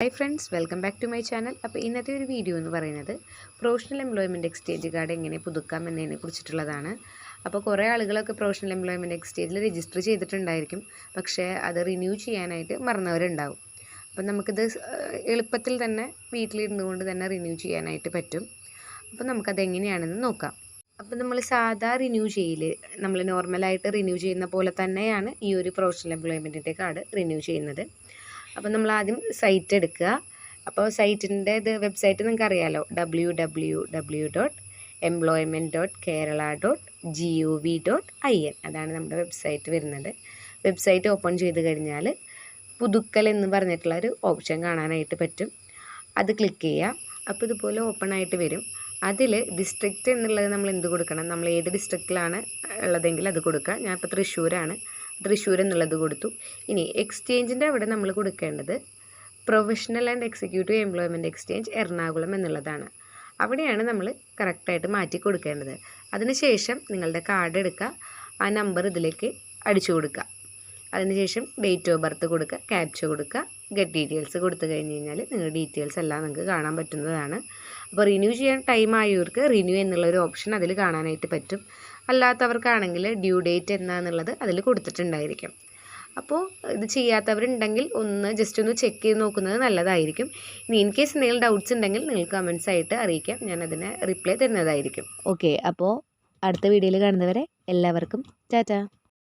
Hi friends welcome back to my channel അപ്പോൾ ഇന്നത്തെ ഒരു വീഡിയോ എന്ന് പറയുന്നത് പ്രൊഫഷണൽ എംപ്ലോയ്മെന്റ് എക്സ്ചേഞ്ച് കാർഡ് എങ്ങനെ പുതുക്കാം എന്നതിനെ കുറിച്ചിട്ടുള്ളതാണ്. അപ്പോൾ കുറേ ആളുകളൊക്കെ പ്രൊഫഷണൽ എംപ്ലോയ്മെന്റ് എക്സ്ചേഞ്ചിൽ രജിസ്റ്റർ ചെയ്തിട്ടുണ്ടായിരിക്കും. പക്ഷേ അത് റിന്യൂ ചെയ്യാനായിട്ട് മറന്നവരുണ്ടാവും. അപ്പം നമുക്കിത് എളുപ്പത്തിൽ തന്നെ വീട്ടിലിരുന്നു കൊണ്ട് തന്നെ റിന്യൂ ചെയ്യാനായിട്ട് പറ്റും. അപ്പോൾ നമുക്കത് എങ്ങനെയാണെന്ന് നോക്കാം. അപ്പോൾ നമ്മൾ സാധാ റിന്യൂ ചെയ്യൽ നമ്മൾ നോർമലായിട്ട് റിന്യൂ ചെയ്യുന്ന പോലെ തന്നെയാണ് ഈ ഒരു പ്രൊഫഷണൽ എംപ്ലോയ്മെന്റിന്റെ കാർഡ് റിന്യൂ ചെയ്യുന്നത്. അപ്പോൾ നമ്മൾ ആദ്യം സൈറ്റ് എടുക്കുക. അപ്പോൾ സൈറ്റിന്റെ ഇത് വെബ്സൈറ്റ് നിങ്ങൾക്ക് അറിയാമല്ലോ W W W dot employment dot Kerala dot G O V dot I N അതാണ് നമ്മുടെ വെബ്സൈറ്റ് വരുന്നത്. വെബ്സൈറ്റ് ഓപ്പൺ ചെയ്ത് കഴിഞ്ഞാൽ പുതുക്കൽ എന്ന് പറഞ്ഞിട്ടുള്ള ഒരു ഓപ്ഷൻ കാണാനായിട്ട് പറ്റും. അത് ക്ലിക്ക് ചെയ്യുക. അപ്പോൾ ഇതുപോലെ ഓപ്പൺ ആയിട്ട് വരും. അതിൽ ഡിസ്ട്രിക്റ്റ് എന്നുള്ളത് നമ്മൾ എന്ത് കൊടുക്കണം? നമ്മൾ ഏത് ഡിസ്ട്രിക്റ്റിലാണ് ഉള്ളതെങ്കിൽ അത് കൊടുക്കുക. ഞാനിപ്പോൾ തൃശ്ശൂരാണ്. തൃശ്ശൂർ എന്നുള്ളത് കൊടുത്തു. ഇനി എക്സ്ചേഞ്ചിന്റെ അവിടെ നമ്മൾ കൊടുക്കേണ്ടത് professional and executive employment exchange Ernakulam എന്നുള്ളതാണ്. അവിടെയാണ് നമ്മൾ കറക്റ്റായിട്ട് മാറ്റി കൊടുക്കേണ്ടത്. അതിനുശേഷം നിങ്ങളുടെ കാർഡ് എടുക്കുക ആ നമ്പർ ഇതിലേക്ക് അടിച്ചു കൊടുക്കുക. അതിനുശേഷം ഡേറ്റ് ഓഫ് ബർത്ത് കൊടുക്കുക ക്യാപ്ച കൊടുക്കുക. ഗെറ്റ് ഡീറ്റെയിൽസ് കൊടുത്തു കഴിഞ്ഞ് കഴിഞ്ഞാൽ നിങ്ങളുടെ ഡീറ്റെയിൽസ് എല്ലാം നിങ്ങൾക്ക് കാണാൻ പറ്റുന്നതാണ്. അപ്പോൾ റിന്യൂ ചെയ്യാൻ ടൈം ആയവർക്ക് റിന്യൂ എന്നുള്ളൊരു ഓപ്ഷൻ അതിൽ കാണാനായിട്ട് പറ്റും. അല്ലാത്തവർക്കാണെങ്കിൽ ഡ്യൂ ഡേറ്റ് എന്നാന്നുള്ളത് അതിൽ കൊടുത്തിട്ടുണ്ടായിരിക്കും. അപ്പോൾ ഇത് ചെയ്യാത്തവരുണ്ടെങ്കിൽ ഒന്ന് ജസ്റ്റ് ഒന്ന് ചെക്ക് ചെയ്ത് നോക്കുന്നത് നല്ലതായിരിക്കും. ഇനി ഇൻ കേസ് എന്തെങ്കിലും ഡൗട്ട്സ് ഉണ്ടെങ്കിൽ നിങ്ങൾക്ക് കമൻസ് ആയിട്ട് അറിയിക്കാം. ഞാൻ അതിന് റിപ്ലൈ തരുന്നതായിരിക്കും. ഓക്കെ അപ്പോൾ അടുത്ത വീഡിയോയിൽ കാണുന്നവരെ എല്ലാവർക്കും ടാറ്റ.